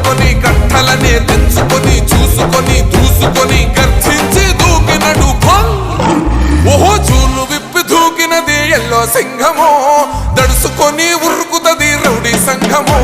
పట్టుకొని కట్టలనే తెచ్చుకొని చూసుకొని దూసుకొని గర్జించి దూకినడు ఓహో చూలు విప్పి దూకినది ఎల్లో సింహమో. దడుసుకొని ఉరుకుతది రౌడీ సంఘమో.